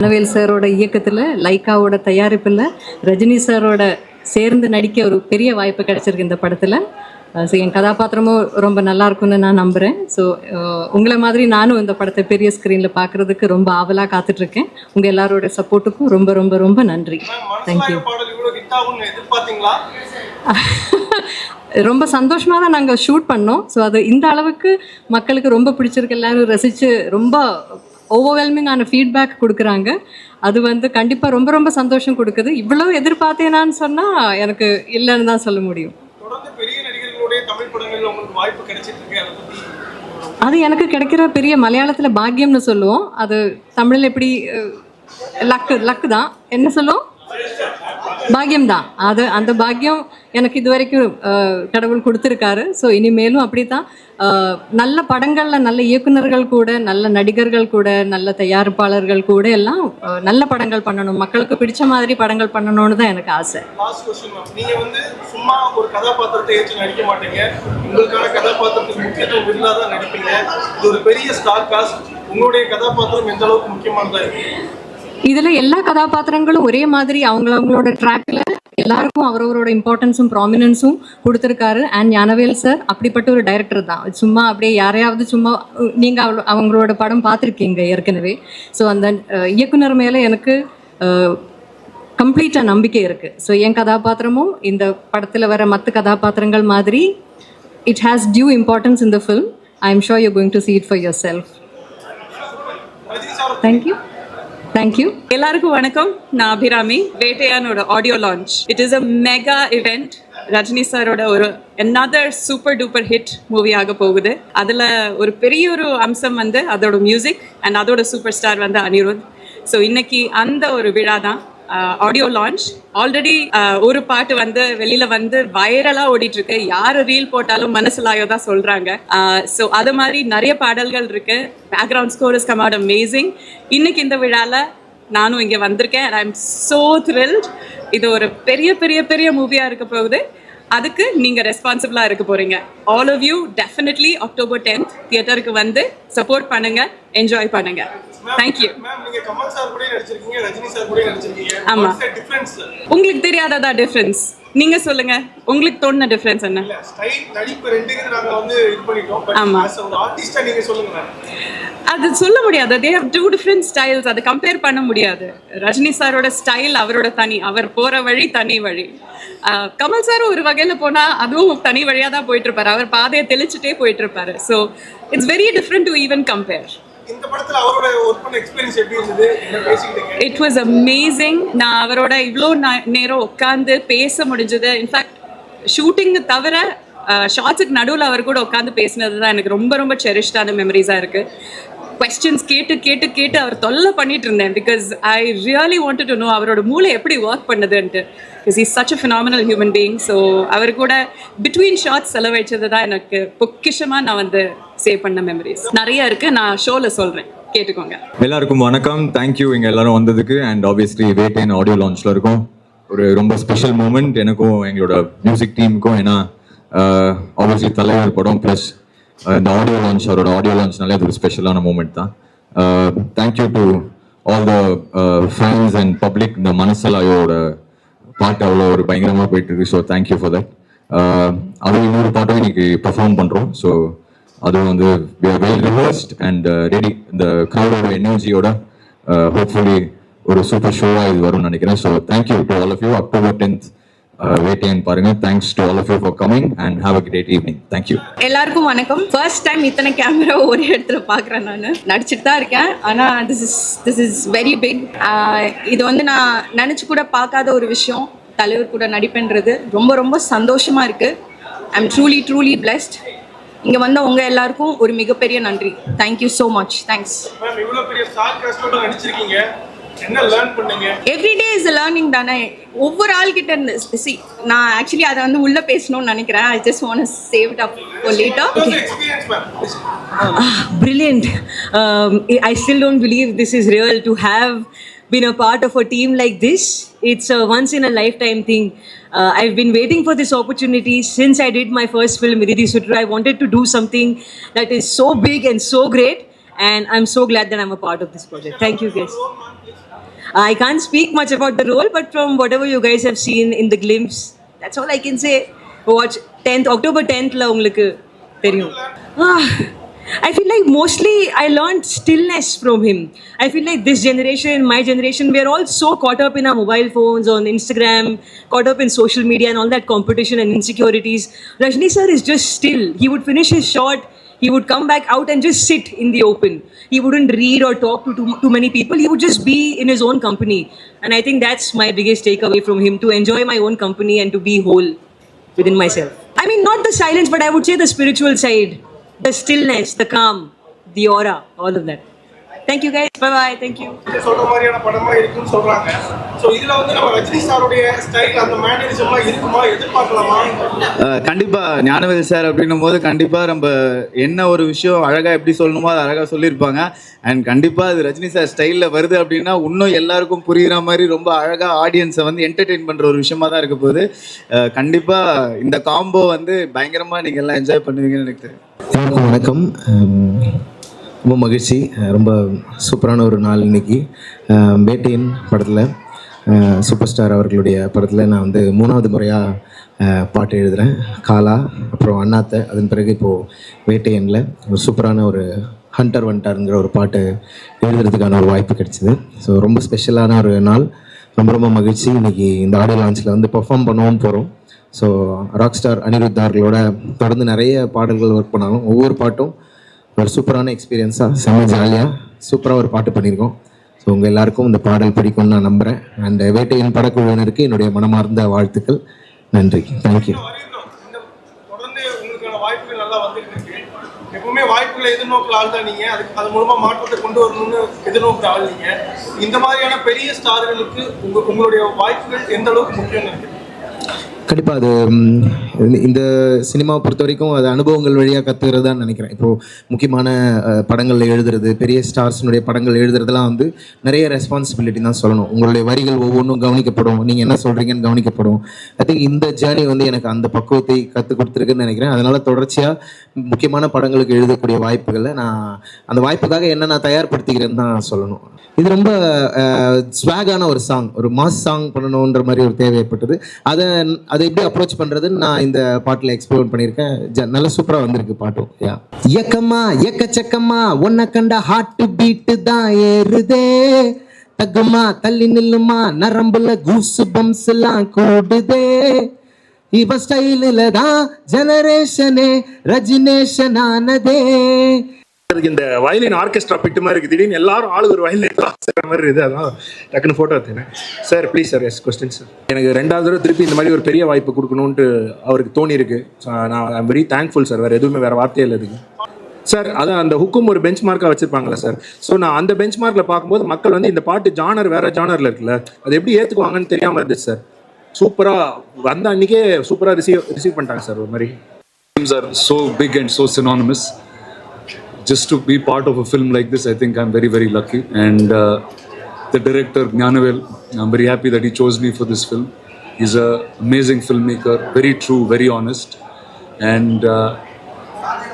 ஞானவேல் சாரோட இயக்கத்தில் லைக்காவோட தயாரிப்பில் ரஜினி சாரோட சேர்ந்து நடிக்க ஒரு பெரிய வாய்ப்பு கிடைச்சிருக்கு இந்த படத்தில். ஸோ என் கதாபாத்திரமும் ரொம்ப நல்லா இருக்கும்னு நான் நம்புகிறேன் ஸோ உங்களை மாதிரி நானும் இந்த படத்தை பெரிய ஸ்க்ரீனில் பார்க்குறதுக்கு ரொம்ப ஆவலாக காத்துட்ருக்கேன். உங்கள் எல்லாரோட சப்போர்ட்டுக்கும் ரொம்ப ரொம்ப ரொம்ப நன்றி. தேங்க்யூ ரொம்ப சந்தோஷமாக தான் நாங்கள் ஷூட் பண்ணோம். ஸோ அது இந்த அளவுக்கு மக்களுக்கு ரொம்ப பிடிச்சிருக்கு. எல்லாரும் ரசித்து ரொம்ப ஓவர்வெல்மிங்கான ஃபீட்பேக் கொடுக்குறாங்க. அது வந்து கண்டிப்பாக ரொம்ப ரொம்ப சந்தோஷம் கொடுக்குது. இவ்வளோ எதிர்பார்த்தேனான்னு சொன்னால் எனக்கு இல்லைன்னு தான் சொல்ல முடியும். அது எனக்கு கிடைக்கிற பெரிய மலையாளத்தில் பாக்கியம்னு சொல்லுவோம். அது தமிழில் எப்படி லக்கு லக்கு தான். என்ன சொல்லுவோம்? பாக்கியம் தான் அது அந்த பாக்கியம் எனக்கு இது வரைக்கும் கடவுள் கொடுத்துருக்காரு. ஸோ இனிமேலும் அப்படி தான் நல்ல படங்களில் நல்ல இயக்குநர்கள் கூட நல்ல நடிகர்கள் கூட நல்ல தயாரிப்பாளர்கள் கூட எல்லாம் நல்ல படங்கள் பண்ணணும். மக்களுக்கு பிடிச்ச மாதிரி படங்கள் பண்ணணும்னு தான் எனக்கு ஆசை. லாஸ்ட் நீங்க வந்து சும்மா ஒரு கதாபாத்திரத்தை ஏற்று நடிக்க மாட்டீங்க. உங்களுக்கான கதாபாத்திரத்துக்கு முக்கியத்துவம் இருந்தா தான் நடிப்பீங்க. இது ஒரு பெரிய ஸ்டார் காஸ்ட் உங்களுடைய கதாபாத்திரம் எந்த அளவுக்கு முக்கியமானதா இருக்கு? இதில் எல்லா கதாபாத்திரங்களும் ஒரே மாதிரி அவங்க அவங்களோட ட்ராக்ல எல்லாருக்கும் அவரவரோட இம்பார்ட்டன்ஸும் ப்ராமினன்ஸும் கொடுத்துருக்காரு. அண்ட் ஞானவேல் சார் அப்படிப்பட்ட ஒரு டைரக்டர் தான். சும்மா அப்படியே யாரையாவது சும்மா நீங்கள் அவங்களோட படம் பார்த்துருக்கீங்க ஏற்கனவே. ஸோ அந்த இயக்குனர் மேலே எனக்கு கம்ப்ளீட்டாக நம்பிக்கை இருக்குது ஸோ என் கதாபாத்திரமும் இந்த படத்தில் வர மற்ற கதாபாத்திரங்கள் மாதிரி it has due importance in the film I am sure you going to see it for yourself Rajini thank you thank you எல்லாருக்கும் வணக்கம். நான் Abirami. வேட்டையானோட audio launch it is a mega event Rajini சாரோட ஒரு another super duper hit movie ஆக போகுது. அதில் ஒரு பெரிய ஒரு அம்சம் வந்து அதோட மியூசிக் அண்ட் அதோட சூப்பர் ஸ்டார் வந்து அனிருத். ஸோ இன்னைக்கு அந்த ஒரு விழா தான் ஆடியோ லான்ச் ஆல்ரெடி ஒரு பாட்டு வந்து வெளியில வந்து வைரலா ஓடிட்டு இருக்கு யாரு ரீல் போட்டாலும் மனசுலாயோ தான் சொல்றாங்க ஸோ அது மாதிரி நிறைய பாடல்கள் இருக்கு. Background score is come out amazing இன்னைக்கு இந்த விழால நானும் இங்க வந்திருக்கேன். ஐ எம் சோ த்ரில்ட் இது ஒரு பெரிய பெரிய பெரிய மூவியா இருக்க போகுது. அதுக்கு நீங்க ரெஸ்பான்சிபிளா இருக்க போறீங்க. All of you definitely October tenth தியேட்டருக்கு வந்து சப்போர்ட் பண்ணுங்க. என்ஜாய் பண்ணுங்க. தேங்க்யூ ஆமா. உங்களுக்கு தெரியாததா டிஃபரன்ஸ் நீங்க சொல்லுங்க. உங்களுக்கு தோணுன டிஃபரன்ஸ் என்ன? ஆமா. அது சொல்ல முடியாது. They have two different styles அதை கம்பேர் பண்ண முடியாது. ரஜினி சாரோட ஸ்டைல் அவரோட தனி அவர் போற வழி தனி வழி. கமல் சார் ஒரு வகையில போனா அதுவும் தனி வழியா தான் போயிட்டு இருப்பாரு. அவர் பாதையை தெளிச்சுட்டே போயிட்டு இருப்பாரு. So it's very different to even compare இந்த படத்துல அவரோட ஒர்க் பண்ண எக்ஸ்பீரியன்ஸ் எப்படி இருந்தது? இட் வாஸ் அமேசிங் நான் அவரோட இவ்வளோ நேரம் உட்காந்து பேச முடிஞ்சது. இன்ஃபேக்ட் ஷூட்டிங் தவிர ஷார்ட்ஸுக்கு நடுவில் அவர் கூட உட்காந்து பேசினது தான் எனக்கு ரொம்ப ரொம்ப செரிஷ்டான மெமரிஸாக இருக்குது கொஸ்டின்ஸ் கேட்டு கேட்டு கேட்டு அவர் தொல்லை பண்ணிட்டு இருந்தேன். Because I really want to know அவரோட மூளை எப்படி work பண்ணுதுன்ட்டு. Because is such a phenomenal human being so அவர் கூட பிட்வீன் ஷார்ட்ஸ் செலவழிச்சது தான் எனக்கு பொக்கிஷமாக நான் வந்து சேவ் பண்ண மெமரிஸ் நிறைய இருக்கு. நான் ஷோல சொல்றேன். கேட்டுக்கோங்க. எல்லாருக்கும் வணக்கம். தேங்க்யூ இங்கே எல்லாரும் வந்ததுக்கு. அண்ட் ஆப்வியஸ்லி வேட்டைன் ஆடியோ லான்ச்ல இருக்கும். ஒரு ரொம்ப ஸ்பெஷல் மூமெண்ட் எனக்கும் எங்களோட மியூசிக் டீமுக்கும் ஏன்னா uh, ஆப்வியஸ்லி தலைவர் படம் ப்ளஸ் uh, இந்த ஆடியோ லான்ச் அவரோட ஆடியோ லான்ச்னாலே அது ஒரு ஸ்பெஷலான மூமெண்ட் தான். Thank you to all the fans and public இந்த மனசலாயோட பாட்டு அவ்வளோ ஒரு பயங்கரமாக போயிட்டு இருக்கு. ஸோ தேங்க்யூ ஃபார் தட் அது இன்னொரு பாட்டும் இன்னைக்கு பெர்ஃபார்ம் பண்ணுறோம் ஸோ அதுவும் வந்து வெல் ரிவர்ஸ்ட் அண்ட் ரெடி இந்த க்ரௌடோட எனர்ஜியோட ஹோப்ஃபுல்லி ஒரு சூப்பர் ஷோவாக இது வரும்னு நினைக்கிறேன். So thank you to all of you October tenth Vettaiyan பாருங்க. Thanks to all of you for coming and have a great evening thank you எல்லாருக்கும் வணக்கம். ஃபர்ஸ்ட் டைம் இத்தனை camera ஒரே இடத்துல பார்க்குறேன் நான். நடிச்சிட்டு தான் இருக்கேன். ஆனால் this is this is very big இது வந்து நான் நினச்சி கூட பார்க்காத ஒரு விஷயம். தலைவர் கூட நடிப்புன்றது ரொம்ப ரொம்ப சந்தோஷமாக இருக்குது I am truly truly blessed இங்கே வந்த உங்கள் எல்லாருக்கும் ஒரு மிகப்பெரிய நன்றி. Thank you so much thanks ma'am இவ்வளவு பெரிய ஸ்டார் காஸ்டோட நடிச்சிருக்கீங்க. என்ன லேர்ன் பண்ணீங்க? எவ்ரிடே இஸ் லேர்னிங் தானே? ஒவ்வொரு ஆள்கிட்ட இருந்து சி நான் ஆக்சுவலி அதை வந்து உள்ளே பேசணும்னு நினைக்கிறேன். I just want save it up later experience ma'am brilliant. Um, I still don't believe this is real to have been a part of a team like this. It's a once in a lifetime thing. Uh, I've been waiting for this opportunity since I did my first film, Iditi Sutra. I wanted to do something that is so big and so great, and I'm so glad that I'm a part of this project. Thank you, guys. I can't speak much about the role, but from whatever you guys have seen in the glimpse, that's all I can say. Watch 10th, October 10th, la உங்களுக்கு தெரியும். I feel like mostly I learned stillness from him. I feel like this generation, my generation, we are all so caught up in our mobile phones, on Instagram, caught up in social media and all that competition and insecurities. Rajni sir is just still. He would finish his shot, he would come back out and just sit in the open. He wouldn't read or talk to too, too many people. He would just be in his own company. And I think that's my biggest takeaway from him to enjoy my own company and to be whole within myself. I mean, not the silence, but I would say the spiritual side, the stillness, the calm, the aura, all of that. Thank you guys. Bye bye. Thank you. சொல்ற மாதிரியான படமா இருக்குன்னு சொல்றாங்க so இதுல வந்து நம்ம ரஜினி சாருடைய style அந்த மேனரிசம்லாம் இருக்குமா எதிர்பார்க்கலாமா அஹ் கண்டிப்பா ஞானவேல் சார் அப்படின்னும் போது கண்டிப்பா நம்ம என்ன ஒரு விஷயம் அழகா எப்படி சொல்லணுமோ அதை அழகா சொல்லியிருப்பாங்க அண்ட் கண்டிப்பா அது ரஜினி சார் ஸ்டைல்ல வருது அப்படின்னா இன்னும் எல்லாருக்கும் புரியுற மாதிரி ரொம்ப அழகா ஆடியன்ஸை வந்து என்டர்டெயின் பண்ற ஒரு விஷயமா தான் இருக்க போகுது கண்டிப்பா இந்த காம்போ வந்து பயங்கரமா நீங்க எல்லாம் என்ஜாய் பண்ணுவீங்கன்னு எனக்கு தெரியும் எல்லாருக்கும் வணக்கம். ரொம்ப மகிழ்ச்சி. ரொம்ப சூப்பரான ஒரு நாள் இன்னைக்கு. பேட்டியின் வேட்டையன் படத்தில் சூப்பர் ஸ்டார் அவர்களுடைய படத்தில் நான் வந்து மூணாவது முறையாக பாட்டு எழுதுகிறேன் காலா அப்புறம் அண்ணாத்தை அதன் பிறகு இப்போது வேட்டையனில் ஒரு சூப்பரான ஒரு ஹண்டர் வண்டாருங்கிற ஒரு பாட்டு எழுதுறதுக்கான ஒரு வாய்ப்பு கிடைச்சிது. ஸோ ரொம்ப ஸ்பெஷலான ஒரு நாள். ரொம்ப ரொம்ப மகிழ்ச்சி. இன்றைக்கி இந்த ஆடியோ லான்ச்சில் வந்து பெர்ஃபார்ம் பண்ணவும் போகிறோம் ஸோ ராக் ஸ்டார் அனிருத் அவர்களோட தொடர்ந்து நிறைய பாடல்கள் ஒர்க் பண்ணாலும் ஒவ்வொரு பாட்டும் ஒரு சூப்பரான எக்ஸ்பீரியன்ஸாக செம்ம ஜாலியாக சூப்பராக ஒரு பாட்டு பண்ணியிருக்கோம். ஸோ உங்கள் எல்லாருக்கும் இந்த பாடல் பிடிக்கும்னு நான் நம்புகிறேன் அண்ட் வேட்டையின் படக்குழுவினருக்கு என்னுடைய மனமார்ந்த வாழ்த்துக்கள். நன்றி. தேங்க்யூ எப்பவுமே வாய்ப்புகளை எதிர்நோக்கிற ஆள் தான் நீங்க அதுக்கு அது மூலமா மாற்றத்தை கொண்டு வரணும்னு எதிர்நோக்கிற ஆள் நீங்க இந்த மாதிரியான பெரிய ஸ்டார்களுக்கு உங்க உங்களுடைய வாய்ப்புகள் எந்த அளவுக்கு முக்கியம் இருக்கு கண்டிப்பாக அது இந்த- சினிமாவை பொறுத்த வரைக்கும் அது அனுபவங்கள் வழியாக கற்றுக்கிறதான்னு நினைக்கிறேன். இப்போது முக்கியமான படங்களில் எழுதுறது பெரிய ஸ்டார்ஸினுடைய படங்கள் எழுதுறதுலாம் வந்து நிறைய ரெஸ்பான்சிபிலிட்டி தான் சொல்லணும். உங்களுடைய வரிகள் ஒவ்வொன்றும் கவனிக்கப்படும். நீங்கள் என்ன சொல்கிறீங்கன்னு கவனிக்கப்படும். ஐ திங்க் இந்த ஜேர்னி வந்து எனக்கு அந்த பக்குவத்தை கற்றுக் கொடுத்துருக்குன்னு நினைக்கிறேன். அதனால் தொடர்ச்சியாக முக்கியமான படங்களுக்கு எழுதக்கூடிய வாய்ப்புகளை நான் அந்த வாய்ப்புக்காக என்ன நான் தயார்படுத்திக்கிறேன்னு தான் சொல்லணும். இது ரொம்ப ஸ்வாகான ஒரு சாங் ஒரு மாஸ் சாங் பண்ணணுன்ற மாதிரி ஒரு தேவை ஏற்பட்டது அதை அதை எப்படி அப்ரோச் பண்ணுறதுன்னு நான் இந்த பாட்டில் எக்ஸ்ப்ளோர் பண்ணியிருக்கேன். ஜ நல்ல சூப்பராக வந்திருக்கு பாட்டும். யா எக்கம்மா எக்கச்சக்கம்மா உன்னை கண்ட ஹார்ட் பீட்டு தான் ஏறுதே. தகுமா தள்ளி நில்லுமா நரம்புல கூசு பம்ஸ் எல்லாம் கூடுதே. இவ ஸ்டைலில் தான் ஜெனரேஷனே ரஜினேஷன் ஆனதே. அதுக்கு இந்த வயலின் ஆர்கெஸ்ட்ரா பிட்டு மாதிரி இருக்கு திடீர்னு எல்லாரும் ஆளு ஒரு வயலின் எடுத்து மாதிரி இருக்குது. அதான் டக்குன்னு ஃபோட்டோ எடுத்தேன். Sir please sir yes question sir எனக்கு ரெண்டாவது தடவை திருப்பி இந்த மாதிரி ஒரு பெரிய வாய்ப்பு கொடுக்கணுன்ட்டு அவருக்கு தோணி இருக்கு நான் ஐம் வெரி தேங்க்ஃபுல் சார் வேறு எதுவுமே வேறு வார்த்தையே இல்லை இதுக்கு. சார் அதான் அந்த ஹுக்கும் ஒரு பெஞ்ச் மார்க்காக வச்சிருப்பாங்களா சார் ஸோ நான் அந்த பெஞ்ச் மார்க்கில் பார்க்கும்போது மக்கள் வந்து இந்த பாட்டு ஜானர் வேற ஜானரில் இருக்குல்ல அது எப்படி ஏற்றுக்குவாங்கன்னு தெரியாமல் இருந்துச்சு சார் சூப்பராக வந்த அன்னைக்கே சூப்பராக ரிசீவ் ரிசீவ் பண்ணிட்டாங்க சார் ஒரு மாதிரி. Sir so big and so so. Just to be part of a film like this, I think I'm very, very lucky. And uh, the director, Gnanavel, I'm very happy that he chose me for this film. He's an amazing filmmaker, very true, very honest. And uh,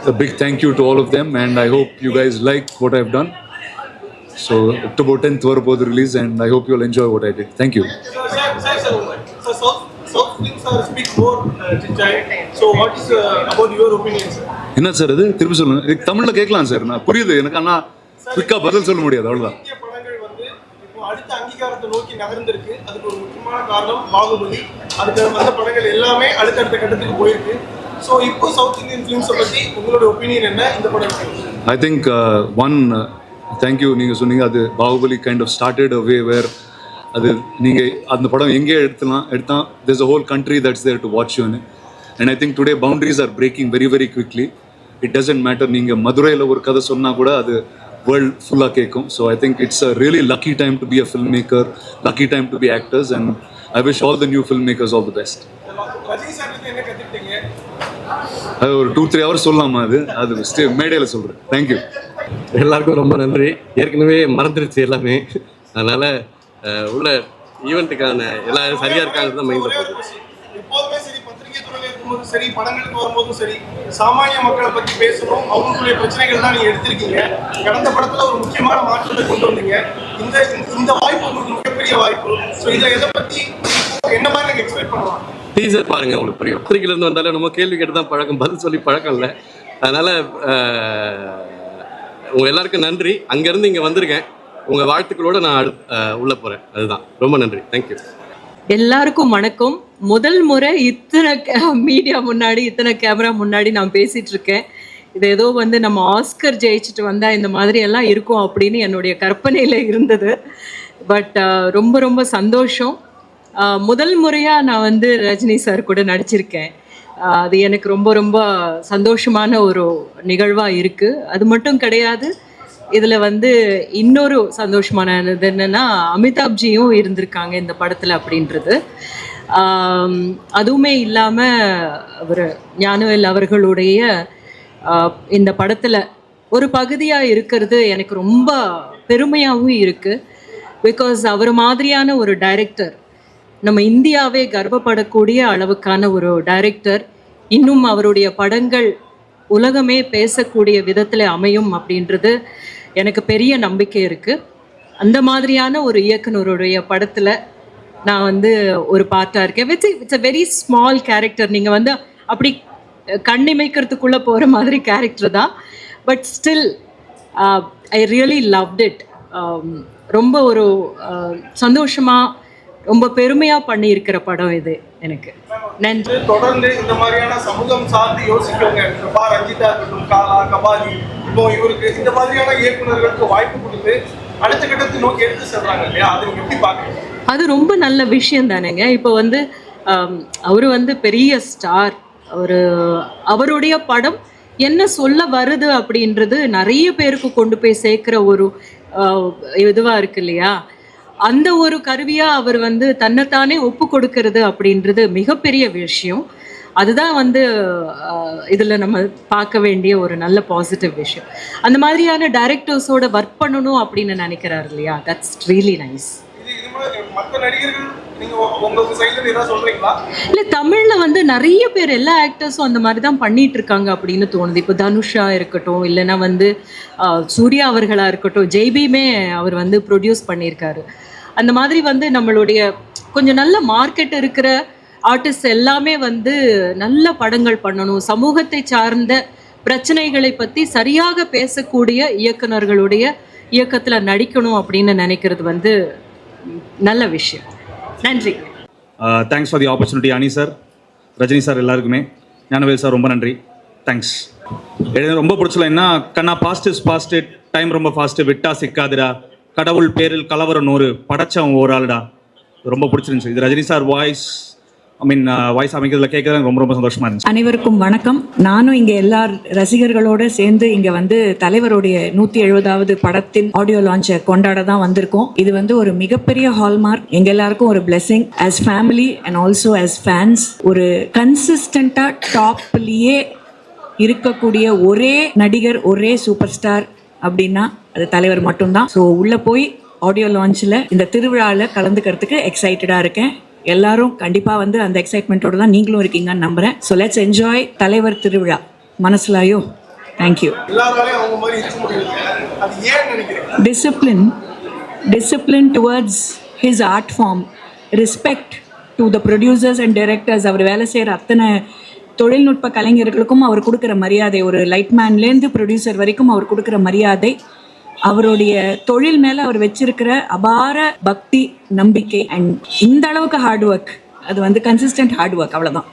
a big thank you to all of them. And I hope you guys like what I've done. So, October 10th, Varapod release, and I hope you'll enjoy what I did. Thank you. Opinion sir என்ன sir இது? திருப்பி சொல்லுங்க. இதுக்கு தமிழ்ல கேட்கலாம் sir நான் புரியுது. எனக்கு ஆனா குவிக்கா பதில் சொல்ல முடியாது. அவ்வளவுதான். அடுத்த அங்கீகாரத்தை நோக்கி நகர்ந்திருக்கு. அதுக்கு ஒரு முக்கியமான காரணம் பாகுபலி. அதுக்கு வந்த படங்கள் எல்லாமே அடுத்தடுத்த கட்டத்துக்கு போயிருக்கு. ஸோ இப்போ சவுத் இந்தியன் ஃபிலிம்ஸை பற்றி உங்களோட ஒப்பீனியன் என்ன? இந்த படம் ஐ திங்க் ஒன் தேங்க்யூ நீங்கள் சொன்னீங்க அது Baahubali kind of started a way where அது நீங்கள் அந்த படம் எங்கே எடுத்துலாம் எடுத்தால் there's a whole country that's there to watch யூன்னு and I think today boundaries are breaking very very quickly it doesn't matter நீங்கள் மதுரையில் ஒரு கதை சொன்னால் கூட அது வேர்ல்ட் ஃபுல்லாக கேட்கும் so I think it's a really lucky time to be a film maker lucky time to be actors and I wish all the new film makers all the best அது ஒரு டூ த்ரீ ஹவர்ஸ் சொல்லலாமா அது? அது stay மேடையில் சொல்கிறேன் thank you எல்லாருக்கும் ரொம்ப நன்றி. ஏற்கனவே மறந்துருச்சு எல்லாமே. அதனால உள்ள ஈவெண்ட்டுக்கான எல்லாரும் சரியா இருக்காங்கிறது தான் மைண்டில் போகுது. எப்போதுமே சரி பத்திரிகை துறையில இருக்கும்போதும் சரி படங்களுக்கு வரும்போதும் சரி சாமானிய மக்களை பத்தி பேசணும் அவங்களுடைய பிரச்சனைகள் தான் நீங்க எடுத்திருக்கீங்க. கடந்த படத்துல ஒரு முக்கியமான மாற்றத்தை கொண்டு வந்தீங்க. இந்த இந்த வாய்ப்பு உங்களுக்கு மிகப்பெரிய வாய்ப்பு. ஸோ இதை எதை பத்தி என்ன மாதிரி நீங்க எக்ஸ்பெக்ட் பண்ணலாம்? டீசர் பாருங்க உங்களுக்கு புரியும். பத்திரிக்கையில இருந்து வந்தாலே நம்ம கேள்வி கேட்டு தான் பழக்கம் பதில் சொல்லி பழக்கம் இல்லை. அதனால அஹ், உங்க எல்லாருக்கும் நன்றி. அங்கேருந்து இங்கே வந்திருக்கேன். உங்க வாழ்த்துக்களோட நான் உள்ள போறேன். அதுதான். ரொம்ப நன்றி. தேங்க்யூ எல்லாருக்கும் வணக்கம். முதல் முறை இத்தனை மீடியா முன்னாடி இத்தனை கேமரா முன்னாடி நான் பேசிட்டு இருக்கேன். இது ஏதோ வந்து நம்ம ஆஸ்கர் ஜெயிச்சுட்டு வந்தால் இந்த மாதிரி எல்லாம் இருக்கும் அப்படின்னு என்னுடைய கற்பனையில இருந்தது. பட் ரொம்ப ரொம்ப சந்தோஷம். முதல் முறையா நான் வந்து ரஜினி சார் கூட நடிச்சிருக்கேன். அது எனக்கு ரொம்ப ரொம்ப சந்தோஷமான ஒரு நிகழ்வாக இருக்கு. அது மட்டும் கிடையாது இதில் வந்து இன்னொரு சந்தோஷமானது என்னன்னா அமிதாப்ஜியும் இருந்திருக்காங்க இந்த படத்தில் அப்படின்றது. அதுவுமே இல்லாமல் அவர் ஞானவேல் அவர்களுடைய இந்த படத்தில் ஒரு பகுதியாக இருக்கிறது எனக்கு ரொம்ப பெருமையாகவும் இருக்குது பிகாஸ் அவர் மாதிரியான ஒரு டைரக்டர் நம்ம இந்தியாவே கர்வப்படக்கூடிய அளவுக்கான ஒரு டைரக்டர் இன்னும் அவருடைய படங்கள் உலகமே பேசக்கூடிய விதத்தில் அமையும் அப்படின்றது எனக்கு பெரிய நம்பிக்கை இருக்குது அந்த மாதிரியான ஒரு இயக்குனருடைய படத்தில் நான் வந்து ஒரு பார்ட்டாக இருக்கேன். With it's a very small character நீங்கள் வந்து அப்படி கண்ணிமைக்கிறதுக்குள்ளே போகிற மாதிரி கேரக்டர் தான். But still I really loved it ரொம்ப ஒரு uh, சந்தோஷமாக ரொம்ப பெருமையாக பண்ணியிருக்கிற படம் இது எனக்கு. நன்றி. தொடர்ந்து இந்த மாதிரியான சமூகம் சார்ந்து யோசிக்கிறவங்க ரஞ்சிதா இருக்கட்டும் காலா கபாலி இப்போ இவருக்கு இந்த மாதிரியான இயக்குநர்களுக்கு வாய்ப்பு கொடுத்து அடுத்த கட்டத்தை நோக்கி எடுத்து செல்றாங்க இல்லையா? அது நீங்க எப்படி பாக்குறீங்க அது ரொம்ப நல்ல விஷயம் தானேங்க. இப்போ வந்து அவர் வந்து பெரிய ஸ்டார். ஒரு அவருடைய படம் என்ன சொல்ல வருது அப்படின்றது நிறைய பேருக்கு கொண்டு போய் சேர்க்குற ஒரு இதுவாக இருக்கு இல்லையா? அந்த ஒரு கருவியாக அவர் வந்து தன்னைத்தானே ஒப்பு கொடுக்கறது அப்படின்றது மிகப்பெரிய விஷயம். அதுதான் வந்து இதில் நம்ம பார்க்க வேண்டிய ஒரு நல்ல பாசிட்டிவ் விஷயம். அந்த மாதிரியான டைரக்டர்ஸோட ஒர்க் பண்ணணும் அப்படின்னு நினைக்கிறாரு இல்லையா? தட்ஸ் ரியலி நைஸ் இல்ல தமிழ்ல வந்து நிறைய பேர் எல்லா ஆக்டர்ஸும் அந்த மாதிரி தான் பண்ணிட்டு இருக்காங்க அப்படின்னு தோணுது. இப்போ தனுஷா இருக்கட்டும் இல்லைன்னா வந்து சூர்யா அவர்களா இருக்கட்டும் ஜெய்பியுமே அவர் வந்து ப்ரொடியூஸ் பண்ணியிருக்காரு. அந்த மாதிரி வந்து நம்மளுடைய கொஞ்சம் நல்ல மார்க்கெட் இருக்கிற ஆர்டிஸ்ட் எல்லாமே வந்து நல்ல படங்கள் பண்ணணும். சமூகத்தை சார்ந்த பிரச்சனைகளை பற்றி சரியாக பேசக்கூடிய இயக்குனர்களுடைய இயக்கத்தில் நடிக்கணும் அப்படின்னு நினைக்கிறது வந்து நல்ல விஷயம். நன்றி. Thanks for the opportunity Ani sir Rajini sir எல்லாருக்குமே. ஞானவேல் சார் ரொம்ப நன்றி. தேங்க்ஸ் எனக்கு ரொம்ப பிடிச்சல என்ன கண்ணா பாஸ்ட் இஸ் பாஸ்ட் டைம் ரொம்ப ஃபாஸ்ட்டு விட்டா சிக்காதுடா. கடவுள் பேரில் கலவரம் நூறு படைச்சவன் ஒரு ஆளுடா. ரொம்ப பிடிச்சிருந்துச்சு. இது Rajini sir voice I mean voice அமைக்கிறதுல கேட்கறது ரொம்ப ரொம்ப சந்தோஷமா இருந்துச்சு. அனைவருக்கும் வணக்கம். நானும் இங்க எல்லா ரசிகர்களோட சேர்ந்து இங்க வந்து தலைவருடைய நூத்தி எழுபதாவது படத்தின் ஆடியோ லான்ச்சை கொண்டாட தான் வந்திருக்கோம். இது வந்து ஒரு மிகப்பெரிய ஹால்மார்க் எங்க எல்லாருக்கும் ஒரு blessing as family and also as fans ஒரு கன்சிஸ்டண்டா டாப்லயே இருக்கக்கூடிய ஒரே நடிகர் ஒரே சூப்பர் ஸ்டார் அப்படின்னா அது தலைவர் மட்டும்தான். ஸோ உள்ள போய் ஆடியோ லான்ச்சில் இந்த திருவிழாவில் கலந்துக்கிறதுக்கு எக்ஸைட்டடாக இருக்கேன். எல்லாரும் கண்டிப்பாக வந்து அந்த எக்ஸைட்மெண்ட்டோட தான் நீங்களும் இருக்கீங்கன்னு நம்புகிறேன் ஸோ லெட்ஸ் என்ஜாய் தலைவர் திருவிழா. Manasilaayo thank you discipline discipline towards his art form. Respect to the producers and directors. அவர் வேலை செய்கிற அத்தனை தொழில்நுட்ப கலைஞர்களுக்கும் அவர் கொடுக்குற மரியாதை. ஒரு லைட்மேன்லேருந்து ப்ரொடியூசர் வரைக்கும் அவர் கொடுக்குற மரியாதை. அவருடைய தொழில் மேல அவர் வச்சிருக்கிற அபார பக்தி நம்பிக்கை அண்ட் இந்த அளவுக்கு ஹார்ட் ஒர்க் அது வந்து கன்சிஸ்டன்ட் ஹார்ட் ஒர்க் அவ்வளோதான்